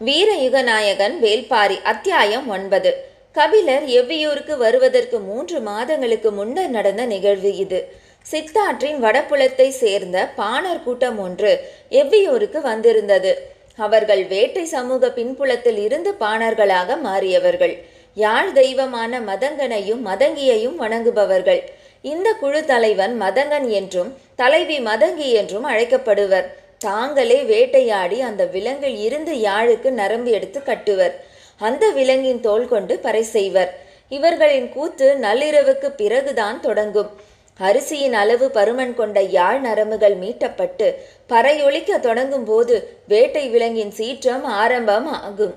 வீரயுகநாயகன் வேல்பாரி அத்தியாயம் ஒன்பது. கபிலர் எவ்வியூருக்கு வருவதற்கு மூன்று மாதங்களுக்கு முன்னர் நடந்த நிகழ்வு இது. சித்தாற்றின் வடபுலத்தை சேர்ந்த பாணர் கூட்டம் ஒன்று எவ்வியூருக்கு வந்திருந்தது. அவர்கள் வேட்டை சமூக பின்புலத்தில் இருந்து பாணர்களாக மாறியவர்கள். யாழ் தெய்வமான மதங்கனையும் மதங்கியையும் வணங்குபவர்கள். இந்த குழு தலைவன் மதங்கன் என்றும் தலைவி மதங்கி என்றும் அழைக்கப்படுவர். தாங்களே வேட்டையாடி அந்த விலங்கில் இருந்து யாழுக்கு நரம்பு எடுத்து கட்டுவர். அந்த விலங்கின் தோல் கொண்டு பறை செய்வர். இவர்களின் கூத்து நள்ளிரவுக்கு பிறகுதான் தொடங்கும். அரிசியின் அளவு பருமன் கொண்ட யாழ் நரம்புகள் மீட்டப்பட்டு பறையொலிக்க தொடங்கும் போது வேட்டை விலங்கின் சீற்றம் ஆரம்பம் ஆகும்.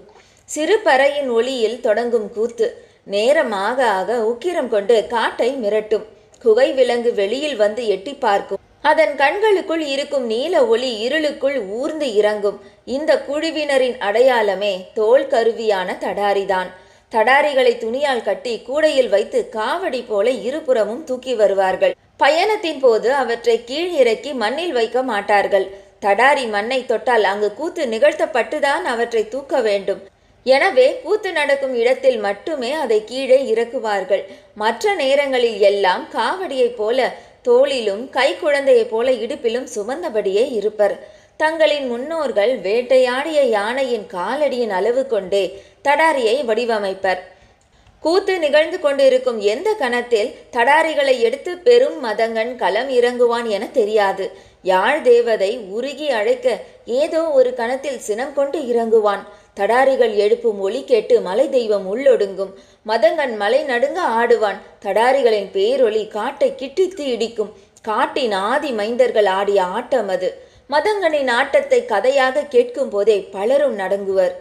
சிறு பறையின் ஒளியில் தொடங்கும் கூத்து நேரமாக ஆக உக்கிரம் கொண்டு காட்டை மிரட்டும். குகை விலங்கு வெளியில் வந்து எட்டி பார்க்கும் அதன் கண்களுக்குள் இருக்கும் நீல ஒளி இருளுக்குள் ஊர்ந்து இறங்கும். இந்த குழுவினரின் அடையாளமே தோல் கருவியான தடாரிதான். தடாரிகளை துணியால் கட்டி கூடையில் வைத்து காவடி போல இருபுறமும் தூக்கி வருவார்கள். பயணத்தின் போது அவற்றை கீழ் இறக்கி மண்ணில் வைக்க மாட்டார்கள். தடாரி மண்ணை தொட்டால் அங்கு கூத்து நிகழ்த்தப்பட்டுதான் அவற்றை தூக்க வேண்டும். எனவே கூத்து நடக்கும் இடத்தில் மட்டுமே அதை கீழே இறக்குவார்கள். மற்ற நேரங்களில் எல்லாம் காவடியைப் போல தோளிலும் கை குழந்தையைப் போல இடுப்பிலும் சுமந்தபடியே இருப்பர். தங்களின் முன்னோர்கள் வேட்டையாடிய யானையின் காலடியின் அளவு கொண்டே தடாரியை வடிவமைப்பர். கூத்து நிகழ்ந்து கொண்டிருக்கும் எந்த கணத்தில் தடாரிகளை எடுத்து பெரும் மதங்கன் களம் இறங்குவான் என தெரியாது. யாழ் தேவதை உருகி அழைக்க ஏதோ ஒரு கணத்தில் சினம் கொண்டு இறங்குவான். தடாரிகள் எழுப்பும் ஒளி கேட்டு மலை தெய்வம் உள்ளொடுங்கும். மதங்கன் மலை நடுங்க ஆடுவான். தடாரிகளின் பேரொளி காட்டை கிட்டித்து இடிக்கும். காட்டின் ஆதி மைந்தர்கள் ஆடிய ஆட்டம் அது. மதங்கனின் ஆட்டத்தை கதையாக கேட்கும் போதே பலரும் நடங்குவர்.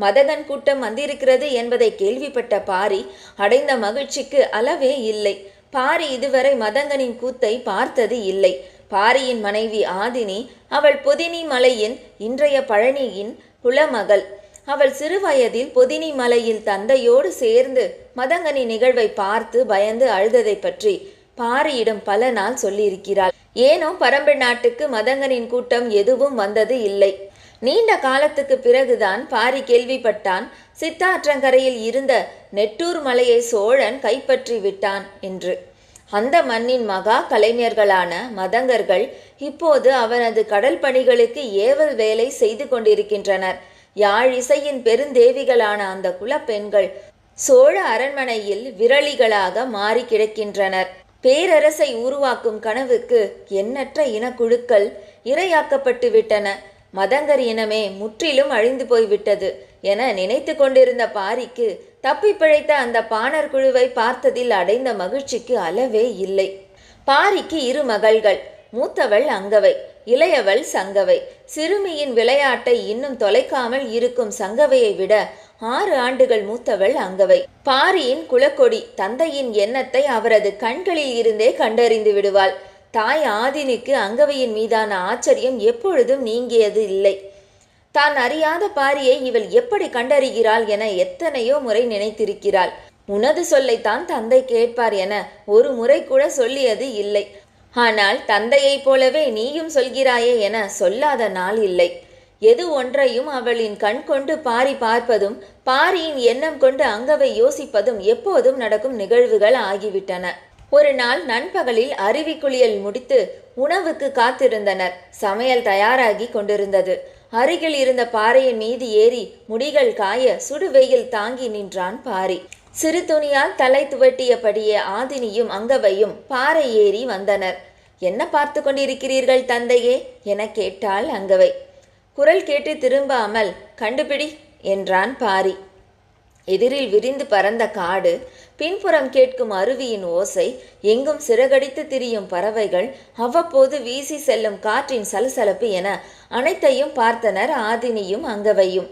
மதகன் கூட்டம் வந்திருக்கிறது என்பதை கேள்விப்பட்ட பாரி அடைந்த மகிழ்ச்சிக்கு அளவே இல்லை. பாரி இதுவரை மதங்கனின் கூத்தை பார்த்தது இல்லை. பாரியின் மனைவி ஆதினி அவள் பொதினி மலையின் இன்றைய பழனியின் குலமகள். அவள் சிறுவயதில் பொதினி மலையில் தந்தையோடு சேர்ந்து மதங்கனி நிகழ்வை பார்த்து பயந்து அழுததை பற்றி பாரியிடம் பல நாள் சொல்லியிருக்கிறாள். ஏனோ பரம்பு நாட்டுக்கு மதங்கனின் கூட்டம் எதுவும் வந்தது இல்லை. நீண்ட காலத்துக்கு பிறகுதான் பாரி கேள்விப்பட்டான் சித்தாற்றங்கரையில் இருந்த நெட்டூர் மலையை சோழன் கைப்பற்றி விட்டான் என்று. அந்த மண்ணின் மகா கலைஞர்களான மதங்கர்கள் இப்போது அவனது கடல் பணிகளுக்கு ஏவல் வேலை செய்து கொண்டிருக்கின்றனர். யாழ் இசையின் பெருந்தேவிகளான அந்த குலப்பெண்கள் சோழ அரண்மனையில் விரலிகளாக மாறி கிடக்கின்றனர். பேரரசை உருவாக்கும் கனவுக்கு எண்ணற்ற இனக்குழுக்கள் இரையாக்கப்பட்டு விட்டன. மதங்கர் இனமே முற்றிலும் அழிந்து போய்விட்டது என நினைத்து கொண்டிருந்த பாரிக்கு தப்பி பிழைத்த அந்த பாணர் குழுவை பார்த்ததில் அடைந்த மகிழ்ச்சிக்கு அளவே இல்லை. பாரிக்கு இரு மகள்கள் மூத்தவள் அங்கவை இளையவள் சங்கவை. சிறுமியின் விளையாட்டை இன்னும் தொலைக்காமல் இருக்கும் சங்கவையை விட ஆறு ஆண்டுகள் மூத்தவள் அங்கவை. பாரியின் குலக்கொடி தந்தையின் எண்ணத்தை அவரது கண்களில் இருந்தே கண்டறிந்து விடுவாள். தாய் ஆதினிக்கு அங்கவையின் மீதான ஆச்சரியம் எப்பொழுதும் நீங்கியது இல்லை. தான் அறியாத பாரியை இவள் எப்படி கண்டறிகிறாள் என எத்தனையோ முறை நினைத்திருக்கிறாள். உனது சொல்லைத்தான் தந்தை கேட்பார் என ஒரு முறை கூட சொல்லியது இல்லை. ஆனால் தந்தையைப் போலவே நீயும் சொல்கிறாயே என சொல்லாத நாள் இல்லை. எது ஒன்றையும் அவளின் கண் கொண்டு பாரி பார்ப்பதும் பாரியின் எண்ணம் கொண்டு அங்கவை யோசிப்பதும் எப்போதும் நடக்கும் நிகழ்வுகள் ஆகிவிட்டன. ஒரு நாள் நண்பகலில் அருவி குளியல் முடித்து உணவுக்கு காத்திருந்தனர். சமையல் தயாராகி கொண்டிருந்தது. அருகில் இருந்த பாறையின் மீது ஏறி முடிகள் காய சுடுவெயில் தாங்கி நின்றான் பாரி. சிறு துணியால் தலை துவட்டியபடியே ஆதினியும் அங்கவையும் பாறை ஏறி வந்தனர். என்ன பார்த்து கொண்டிருக்கிறீர்கள் தந்தையே என கேட்டாள் அங்கவை. குரல் கேட்டு திரும்பாமல் கண்டுபிடி என்றான் பாரி. எதிரில் விரிந்து பறந்த காடு பின்புறம் கேட்கும் அருவியின் ஓசை எங்கும் சிறகடித்து திரியும் பறவைகள் அவ்வப்போது வீசி செல்லும் காற்றின் சலசலப்பு என அனைத்தையும் பார்த்தனர் ஆதினியும் அங்கவையும்.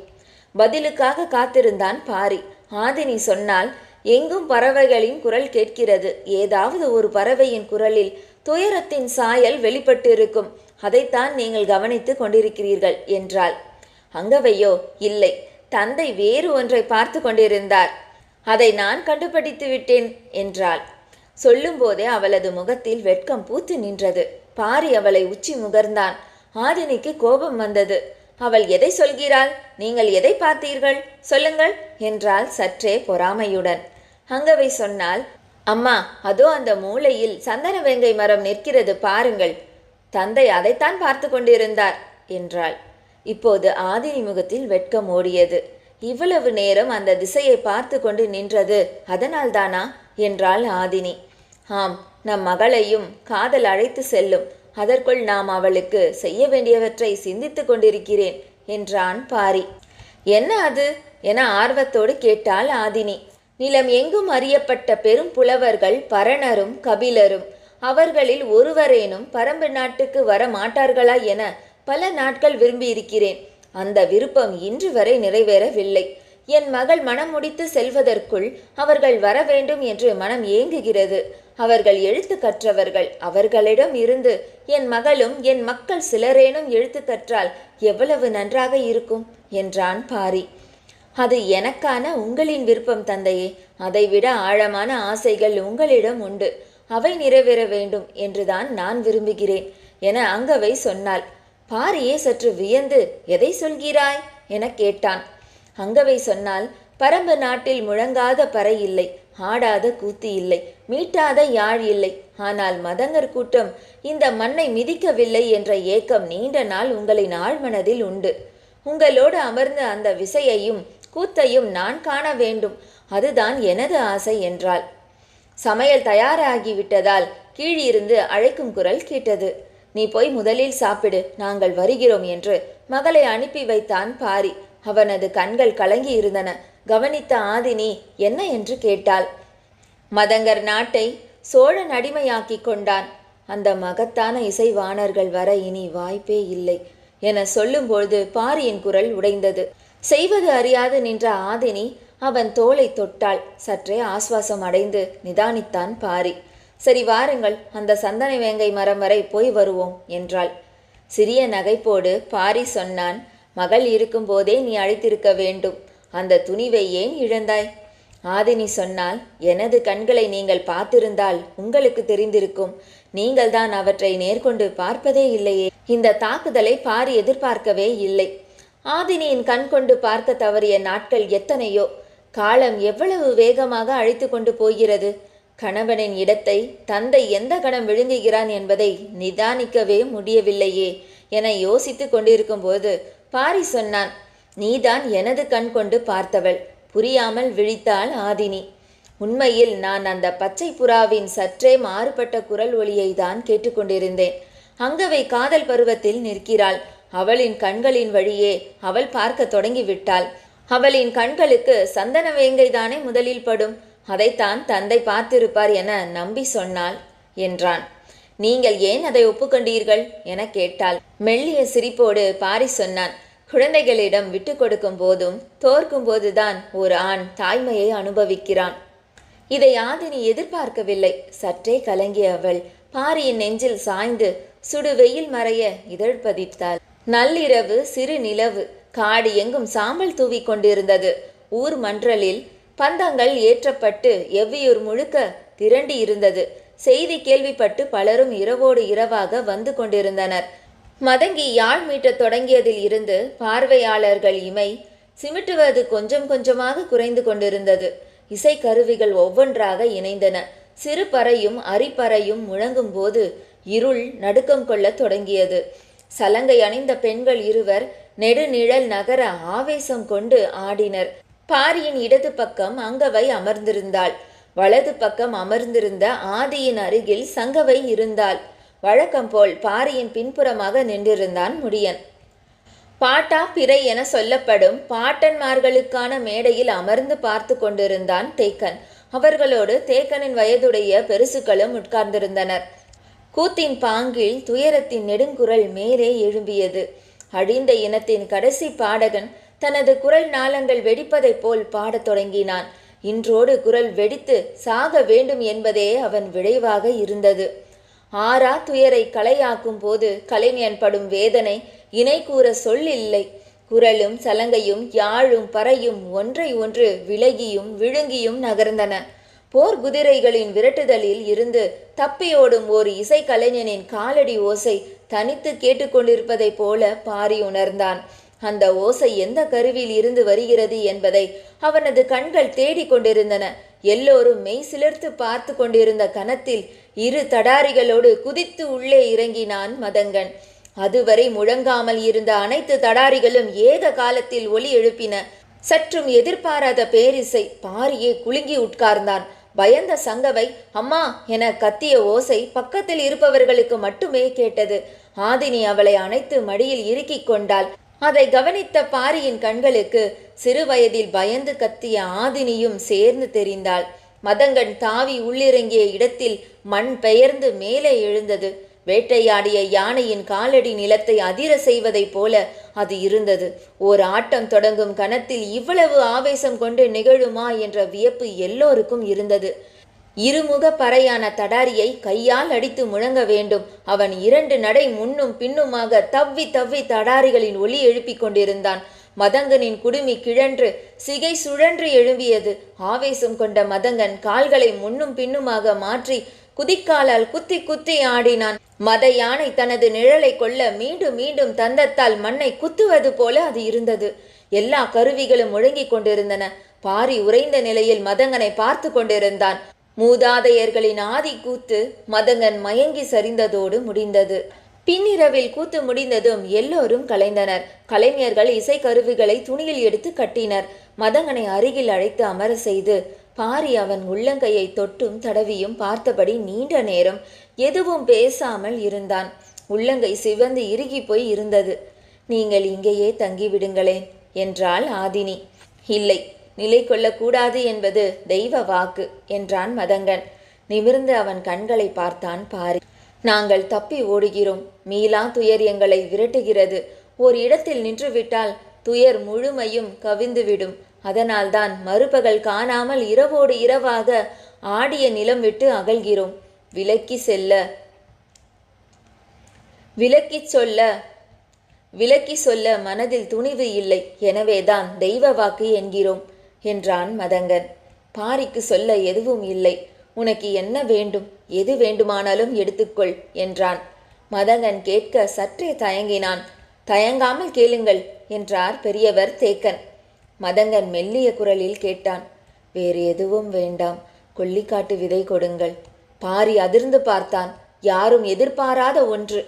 பதிலுக்காக காத்திருந்தான் பாரி. ஆதினி சொன்னால் எங்கும் பறவைகளின் குரல் கேட்கிறது. ஏதாவது ஒரு பறவையின் குரலில் துயரத்தின் சாயல் வெளிப்பட்டிருக்கும். அதைத்தான் நீங்கள் கவனித்து கொண்டிருக்கிறீர்கள் என்றாள். அங்கவையோ இல்லை. தந்தை வேறு ஒன்றை பார்த்து கொண்டிருந்தார். அதை நான் கண்டுபிடித்து விட்டேன் என்றாள். சொல்லும்போதே அவளது முகத்தில் வெட்கம் பூத்து நின்றது. பாரி அவளை உச்சி முகர்ந்தான். ஆதினிக்கு கோபம் வந்தது. அவள் எதை சொல்கிறாள்? நீங்கள் எதை பார்த்தீர்கள்? சொல்லுங்கள் என்றாள் சற்றே பொறாமையுடன். அங்கவை சொன்னால் அம்மா அதோ அந்த மூலையில் சந்தன வேங்கை மரம் நிற்கிறது பாருங்கள். தந்தை அதைத்தான் பார்த்து கொண்டிருந்தார் என்றாள். இப்போது ஆதினி முகத்தில் வெட்கம் ஓடியது. இவ்வளவு நேரம் அந்த திசையை பார்த்து கொண்டு நின்றது அதனால்தானா? என்றாள் ஆதினி. ஆம் நம் மகளையும் காதல் அழைத்து செல்லும் அதற்குள் நாம் அவளுக்கு செய்ய வேண்டியவற்றை சிந்தித்து கொண்டிருக்கிறேன் என்றான் பாரி. என்ன அது? என ஆர்வத்தோடு கேட்டாள் ஆதினி. நிலம் எங்கும் அறியப்பட்ட பெரும் புலவர்கள் பரணரும் கபிலரும் அவர்களில் ஒருவரேனும் பரம்பு நாட்டுக்கு வர மாட்டார்களா என பல நாட்கள் விரும்பியிருக்கிறேன். அந்த விருப்பம் இன்று வரை நிறைவேறவில்லை. என் மகள் மனம் முடித்து செல்வதற்குள் அவர்கள் வர வேண்டும் என்று மனம் ஏங்குகிறது. அவர்கள் எழுத்து கற்றவர்கள். அவர்களிடம் இருந்து என் மகளும் என் மக்கள் சிலரேனும் எழுத்து கற்றால் எவ்வளவு நன்றாக இருக்கும்? என்றான் பாரி. அது எனக்கான உங்களின் விருப்பம் தந்தையே. அதைவிட ஆழமான ஆசைகள் உங்களிடம் உண்டு. அவை நிறைவேற வேண்டும் என்றுதான் நான் விரும்புகிறேன் என அங்கவை சொன்னாள். பாரியே சற்று வியந்து எதை சொல்கிறாய்? என கேட்டான். அங்கவை சொன்னால் பரம்பு நாட்டில் முழங்காத பறை இல்லை ஆடாத கூத்து இல்லை. மீட்டாத யாழ் இல்லை. ஆனால் மதங்கர் கூட்டம் இந்த மண்ணை மிதிக்கவில்லை என்ற ஏக்கம் நீண்ட நாள் உங்களின் ஆழ்மனதில் உண்டு. உங்களோடு அமர்ந்த அந்த விசையையும் கூத்தையும் நான் காண வேண்டும். அதுதான் எனது ஆசை என்றாள். சமையல் தயாராகிவிட்டதால் கீழிருந்து அழைக்கும் குரல் கேட்டது. நீ போய் முதலில் சாப்பிடு நாங்கள் வருகிறோம் என்று மகளை அனுப்பி வைத்தான் பாரி. அவனது கண்கள் கலங்கி இருந்தன கவனித்த ஆதினி என்ன? என்று கேட்டாள். மதங்கர் நாட்டை சோழன் அடிமையாக்கி கொண்டான். அந்த மகத்தான இசைவாணர்கள் வர இனி வாய்ப்பே இல்லை என சொல்லும்பொழுது பாரியின் குரல் உடைந்தது. செய்வது அறியாது நின்ற ஆதினி அவன் தோலை தொட்டாள். சற்றே ஆஸ்வாசம் அடைந்து நிதானித்தான் பாரி. சரி வாருங்கள் அந்த சந்தன வேங்கை மரம் வரை போய் வருவோம் என்றாள். சிறிய நகைப்போடு பாரி சொன்னான் மகள் இருக்கும்போதே நீ அழைத்திருக்க வேண்டும். அந்த துணிவை ஏன் இழந்தாய்? ஆதினி சொன்னால் எனது கண்களை நீங்கள் பார்த்திருந்தால் உங்களுக்கு தெரிந்திருக்கும். நீங்கள்தான் அவற்றை நேர்கொண்டு பார்ப்பதே இல்லையே. இந்த தாக்குதலை பாரி எதிர்பார்க்கவே இல்லை. ஆதினியின் கண் கொண்டு பார்க்க தவறிய நாட்கள் எத்தனையோ? காலம் எவ்வளவு வேகமாக அழைத்து கொண்டு போகிறது? கணவனின் இடத்தை தந்தை எந்த கணம் விழுங்குகிறான் என்பதை நிதானிக்கவே முடியவில்லையே என யோசித்து கொண்டிருக்கும்போது பாரி சொன்னான் நீதான் எனது கண் கொண்டு பார்த்தவள். புரியாமல் விழித்தாள் ஆதினி. உண்மையில் நான் அந்த பச்சை புறாவின் சற்றே மாறுபட்ட குரல் ஒளியை தான் கேட்டுக்கொண்டிருந்தேன் அங்கவை காதல் பருவத்தில் நிற்கிறாள். அவளின் கண்களின் வழியே அவள் பார்க்க தொடங்கிவிட்டாள். அவளின் கண்களுக்கு சந்தன வேங்கை தானே முதலில் படும். அதைத்தான் தந்தை பார்த்திருப்பார் என நம்பி சொன்னாள் என்றான். நீங்கள் ஏன் அதை ஒப்புக்கொண்டீர்கள்? என கேட்டாள். மெல்லிய சிரிப்போடு பாரி சொன்னான். குழந்தைகளிடம் விட்டு கொடுக்கும் போதும் தோற்கும் போதுதான் ஒரு ஆண் தாய்மையை அனுபவிக்கிறான். இதை ஆதினி எதிர்பார்க்கவில்லை. சற்றே கலங்கிய அவள் பாரியின் நெஞ்சில் சாய்ந்து சுடு வெயில் மறைய இதழ் பதித்தாள். நள்ளிரவு சிறு நிலவு காடு எங்கும் சாம்பல் தூவி கொண்டிருந்தது. ஊர் மன்றலில் பந்தங்கள் ஏற்றப்பட்டு எவ்வியூர் முழுக்க திரண்டி இருந்தது செய்தி கேள்விப்பட்டு பலரும் இரவோடு இரவாக வந்து கொண்டிருந்தனர். மதங்கி யாழ் மீட்டத் தொடங்கியதில் இருந்து பார்வையாளர்கள் இமை சிமிட்டுவது கொஞ்சம் கொஞ்சமாக குறைந்து கொண்டிருந்தது. இசைக்கருவிகள் ஒவ்வொன்றாக இணைந்தன. சிறு பறையும் அரிப்பறையும் முழங்கும் போது இருள் நடுக்கம் கொள்ளத் தொடங்கியது. சலங்கை அணிந்த பெண்கள் இருவர் நெடுநிழல் நகர ஆவேசம் கொண்டு ஆடினர். பாரியின் இடது பக்கம் அங்கவை அமர்ந்திருந்தாள். வலது பக்கம் அமர்ந்திருந்த ஆதியின் அருகில் சங்கவை இருந்தாள். வழக்கம் போல் பாரியின் பின்புறமாக நின்றிருந்தான் முடியன். பாட்டா பிறை என சொல்லப்படும் பாட்டன்மார்களுக்கான மேடையில் அமர்ந்து பார்த்து கொண்டிருந்தான் தேக்கன். அவர்களோடு தேக்கனின் வயதுடைய பெருசுக்களும் உட்கார்ந்திருந்தனர். கூத்தின் பாங்கில் துயரத்தின் நெடுங்குரல் மேலே எழும்பியது. அழிந்த இனத்தின் கடைசி பாடகன் தனது குரல் நாளங்கள் வெடிப்பதைப் போல் பாடத் தொடங்கினான். இன்றோடு குரல் வெடித்து சாக வேண்டும் என்பதே அவன் விளைவாக இருந்தது. ஆறா துயரை கலையாக்கும் போது கலைஞன் படும் வேதனை இணை கூற சொல்லில்லை குரலும் சலங்கையும் யாழும் பறையும் ஒன்றை ஒன்று விலகியும் விழுங்கியும் நகர்ந்தன. போர் குதிரைகளின் விரட்டுதலில் இருந்து தப்பியோடும் ஓர் இசைக்கலைஞனின் காலடி ஓசை தனித்து கேட்டுக்கொண்டிருப்பதைப் போல பாரி உணர்ந்தான். அந்த ஓசை எந்த கருவில் இருந்து வருகிறது என்பதை அவனது கண்கள் தேடிக் கொண்டிருந்தன எல்லோரும் மெய் சிலிர்த்து பார்த்து கொண்டிருந்த கணத்தில் இரு தடாரிகளோடு குதித்து உள்ளே இறங்கினான் மதங்கன். அதுவரை முழங்காமல் இருந்த அனைத்து தடாரிகளும் ஏக காலத்தில் ஒலி எழுப்பின. சற்றும் எதிர்பாராத பேரிசை பாரியே குலுங்கி உட்கார்ந்தான். பயந்த சங்கவை அம்மா என கத்திய ஓசை பக்கத்தில் இருப்பவர்களுக்கு மட்டுமே கேட்டது. ஆதினி அவளை அணைத்து மடியில் இறுக்கிக் கொண்டாள். அதை கவனித்த பாரியின் கண்களுக்கு சிறுவயதில் பயந்து கத்திய ஆதினியும் சேர்ந்து தெரிந்தாள். மதங்கன் தாவி உள்ளிறங்கிய இடத்தில் மண் பெயர்ந்து மேலே எழுந்தது. வேட்டையாடிய யானையின் காலடி நிலத்தை அதிர செய்வதைப் போல அது இருந்தது. ஓர் ஆட்டம் தொடங்கும் கணத்தில் இவ்வளவு ஆவேசம் கொண்டு நிகழுமா என்ற வியப்பு எல்லோருக்கும் இருந்தது. இருமுக பறையான தடாரியை கையால் அடித்து முழங்க வேண்டும். அவன் இரண்டு நடை முன்னும் பின்னுமாக தவ்வி தவ்வி தடாரிகளின் ஒலி எழுப்பிக் கொண்டிருந்தான். மதங்கனின் குடுமி கிழன்று சிகை சுழன்று எழும்பியது. ஆவேசம் கொண்ட மதங்கன் கால்களை முன்னும் பின்னுமாக மாற்றி குதிக்காலால் குத்தி குத்தி ஆடினான். மத யானை தனது நிழலை கொள்ள மீண்டும் மீண்டும் தந்தத்தால் மண்ணை குத்துவது போல அது இருந்தது. எல்லா கருவிகளும் முழங்கிக் கொண்டிருந்தன. பாரி உறைந்த நிலையில் மதங்கனை பார்த்து கொண்டிருந்தான். மூதாதையர்களின் ஆதி கூத்து மதங்கன் மயங்கி சரிந்ததோடு முடிந்தது. பின்னிரவில் கூத்து முடிந்ததும் எல்லோரும் கலைந்தனர். கலைஞர்கள் இசைக்கருவிகளை துணியில் எடுத்து கட்டினர். மதங்கனை அருகில் அழைத்து அமர செய்து பாரி அவன் உள்ளங்கையை தொட்டும் தடவியும் பார்த்தபடி நீண்ட நேரம் எதுவும் பேசாமல் இருந்தான். உள்ளங்கை சிவந்து இறுகி போய் இருந்தது. நீங்கள் இங்கேயே தங்கிவிடுங்களேன் என்றாள் ஆதினி. இல்லை நிலை கொள்ளக்கூடாது என்பது தெய்வ வாக்கு என்றான் மதங்கன். நிமிர்ந்து அவன் கண்களை பார்த்தான் பாரி. நாங்கள் தப்பி ஓடுகிறோம். மீளா துயர் எங்களை விரட்டுகிறது. ஒரு இடத்தில் நின்றுவிட்டால் துயர் முழுமையும் கவிந்துவிடும். அதனால்தான் மறுபகல் காணாமல் இரவோடு இரவாக ஆடிய நிலம் விட்டு அகல்கிறோம். விலக்கி செல்ல விலக்கிச் சொல்ல விலக்கி சொல்ல மனதில் துணிவு இல்லை. எனவேதான் தெய்வ வாக்கு என்கிறோம். என்றான் மதங்கன். பாரிக்கு சொல்ல எதுவும் இல்லை. உனக்கு என்ன வேண்டும்? எது வேண்டுமானாலும் எடுத்துக்கொள் என்றான். மதங்கன் கேட்க சற்றே தயங்கினான். தயங்காமல் கேளுங்கள் என்றார் பெரியவர் தேக்கன். மதங்கன் மெல்லிய குரலில் கேட்டான். வேறு எதுவும் வேண்டாம். கொல்லிக்காட்டு விதை கொடுங்கள். பாரி அதிர்ந்து பார்த்தான். யாரும் எதிர்பாராத ஒன்று.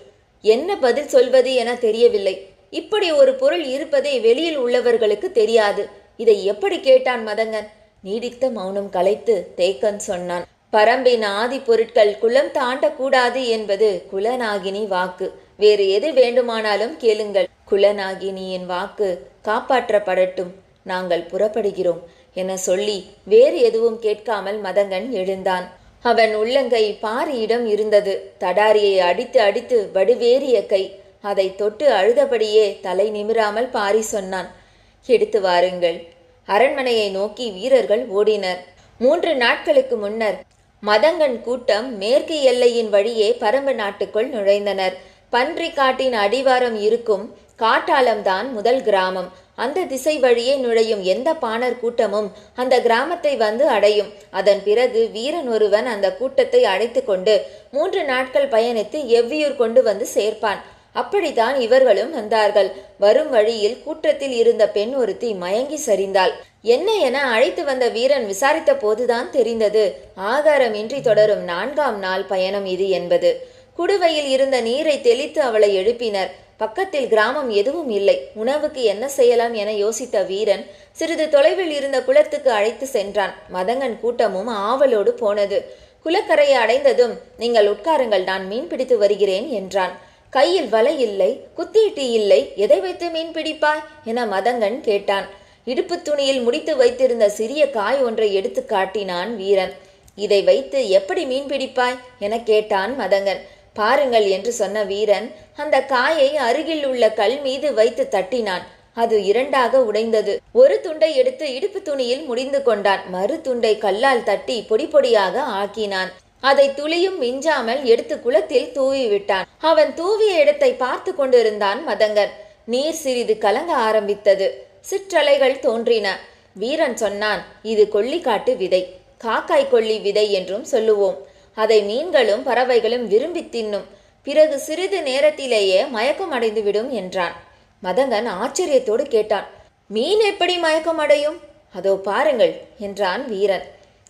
என்ன பதில் சொல்வது என தெரியவில்லை. இப்படி ஒரு பொருள் இருப்பதை வெளியில் உள்ளவர்களுக்கு தெரியாது. இதை எப்படி கேட்டான் மதங்கன்? நீடித்த மௌனம் கலைத்து தேக்கன் சொன்னான் பரம்பின் ஆதி பொருட்கள் குலம் தாண்டக்கூடாது என்பது குலநாகினி வாக்கு. வேறு எது வேண்டுமானாலும் கேளுங்கள். குலநாகினியின் வாக்கு காப்பாற்றப்படட்டும். நாங்கள் புறப்படுகிறோம் என சொல்லி வேறு எதுவும் கேட்காமல் மதங்கன் எழுந்தான். அவன் உள்ளங்கை பாரியிடம் இருந்தது. தடாரியை அடித்து அடித்து வடுவேறிய கை. அதை தொட்டு அழுதபடியே தலை நிமிராமல் பாரி சொன்னான் எடுத்து வாருங்கள். அரண்மனையை நோக்கி வீரர்கள் ஓடினர். மூன்று நாட்களுக்கு முன்னர் மதங்கன் கூட்டம் மேற்கு எல்லையின் வழியே பரம்பு நாட்டுக்குள் நுழைந்தனர். பன்றி காட்டின் அடிவாரம் இருக்கும் காட்டாளம்தான் முதல் கிராமம். அந்த திசை வழியே நுழையும் எந்த பாணர் கூட்டமும் அந்த கிராமத்தை வந்து அடையும். அதன் பிறகு வீரன் ஒருவன் அந்த கூட்டத்தை அழைத்து கொண்டு மூன்று நாட்கள் பயணித்து எவ்வியூர் கொண்டு வந்து சேர்ப்பான். அப்படித்தான் இவர்களும் வந்தார்கள். வரும் வழியில் கூட்டத்தில் இருந்த பெண் ஒருத்தி மயங்கி சரிந்தாள். என்ன என அழைத்து வந்த வீரன் விசாரித்த போதுதான் தெரிந்தது. ஆகாரமின்றி தொடரும் நான்காம் நாள் பயணம் இது என்பது. குடுவையில் இருந்த நீரை தெளித்து அவளை எழுப்பினர். பக்கத்தில் கிராமம் எதுவும் இல்லை. உணவுக்கு என்ன செய்யலாம் என யோசித்த வீரன் சிறிது தொலைவில் இருந்த குளத்துக்கு அழைத்து சென்றான். மதங்கன் கூட்டமும் ஆவலோடு போனது. குளக்கரையை அடைந்ததும் நீங்கள் உட்காருங்கள் நான் மீன் பிடித்து வருகிறேன் என்றான். கையில் வலை இல்லை குத்தீட்டு இல்லை எதை வைத்து மீன் பிடிப்பாய்? என மதங்கன் கேட்டான். இடுப்பு துணியில் முடித்து வைத்திருந்த சிறிய காய் ஒன்றை எடுத்து காட்டினான் வீரன். இதை வைத்து எப்படி மீன் பிடிப்பாய்? என கேட்டான் மதங்கன். பாருங்கள் என்று சொன்ன வீரன் அந்த காயை அருகில் உள்ள கல் மீது வைத்து தட்டினான். அது இரண்டாக உடைந்தது. ஒரு துண்டை எடுத்து இடுப்பு துணியில் முடிந்து கொண்டான். மறு துண்டை கல்லால் தட்டி பொடி பொடியாக ஆக்கினான். அதை துளியும் மிஞ்சாமல் எடுத்து குளத்தில் தூவி விட்டான் அவன் தூவிய இடத்தை பார்த்து கொண்டிருந்தான் மதங்கன் நீர் சிறிது கலங்க ஆரம்பித்தது. சிற்றலைகள் தோன்றின. வீரன் சொன்னான் இது கொல்லிக்காட்டு விதை. காக்காய் கொல்லி விதை என்றும் சொல்லுவோம். அதை மீன்களும் பறவைகளும் விரும்பி தின்னும். பிறகு சிறிது நேரத்திலேயே மயக்கம் அடைந்துவிடும் என்றான். மதங்கன் ஆச்சரியத்தோடு கேட்டான் மீன் எப்படி மயக்கம் அடையும்? அதோ பாருங்கள் என்றான் வீரன்.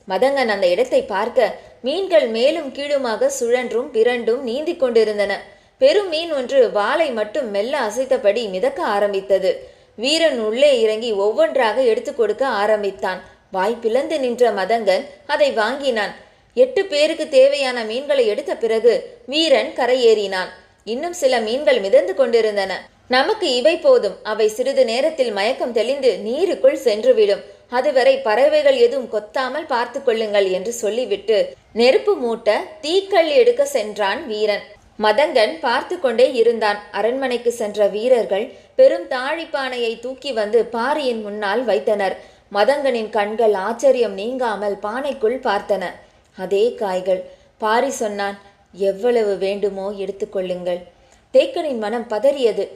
மதங்கன் அந்த இடத்தை பார்க்க மீன்கள் மேலும் கீழுமாக சுழன்றும் பிறண்டும் நீந்தி கொண்டிருந்தன. பெரும் மீன் ஒன்று வாளை மட்டும் மெல்ல அசைத்தபடி மிதக்க ஆரம்பித்தது. வீரன் உள்ளே இறங்கி ஒவ்வொன்றாக எடுத்து கொடுக்க ஆரம்பித்தான். வாய் பிளந்து நின்ற மதங்கன் அதை வாங்கினான். எட்டு பேருக்கு தேவையான மீன்களை எடுத்த பிறகு வீரன் கரையேறினான். இன்னும் சில மீன்கள் மிதந்து கொண்டிருந்தன. நமக்கு இவை போதும். அவை சிறிது நேரத்தில் மயக்கம் தெளிந்து நீருக்குள் சென்றுவிடும். அதுவரை பறவைகள் எதுவும் கொத்தாமல் பார்த்து கொள்ளுங்கள் என்று சொல்லிவிட்டு நெருப்பு மூட்ட தீக்கல் எடுக்க சென்றான் வீரன். மதங்கன் பார்த்து கொண்டே இருந்தான். அரண்மனைக்கு சென்ற வீரர்கள் பெரும் தாழிப்பானையை தூக்கி வந்து பாரியின் முன்னால் வைத்தனர். மதங்கனின் கண்கள் ஆச்சரியம் நீங்காமல் பானைக்குள் பார்த்தன. அதே காய்கள். பாரி சொன்னான் எவ்வளவு வேண்டுமோ எடுத்துக்கொள்ளுங்கள் தேக்கனின் மனம் பதறியது.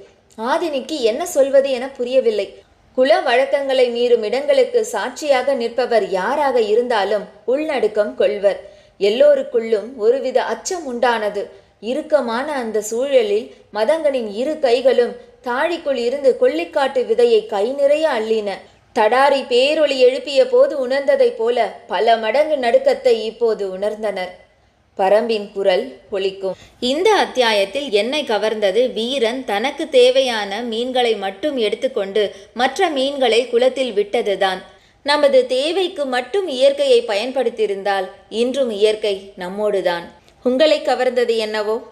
ஆதினிக்கு என்ன சொல்வது என புரியவில்லை. குல வழக்கங்களை மீறும் இடங்களுக்கு சாட்சியாக நிற்பவர் யாராக இருந்தாலும் உள்நடுக்கம் கொள்வர். எல்லோருக்குள்ளும் ஒருவித அச்சம் உண்டானது. இறுக்கமான அந்த சூழலில் மதங்கனின் இரு கைகளும் தாழிக்குள் இருந்து கொள்ளிக்காட்டு விதையை கை நிறைய அள்ளின. தடாரி பேரொளி எழுப்பிய போது உணர்ந்ததைப் போல பல மடங்கு நடுக்கத்தை இப்போது உணர்ந்தனர். பரம்பின் குரல் ஒழிக்கும் இந்த அத்தியாயத்தில் என்னை கவர்ந்தது வீரன் தனக்கு தேவையான மீன்களை மட்டும் எடுத்துக்கொண்டு மற்ற மீன்களை குளத்தில் விட்டதுதான். நமது தேவைக்கு மட்டும் இயற்கையை பயன்படுத்தியிருந்தால் இன்றும் இயற்கை நம்மோடுதான். உங்களை கவர்ந்தது என்னவோ?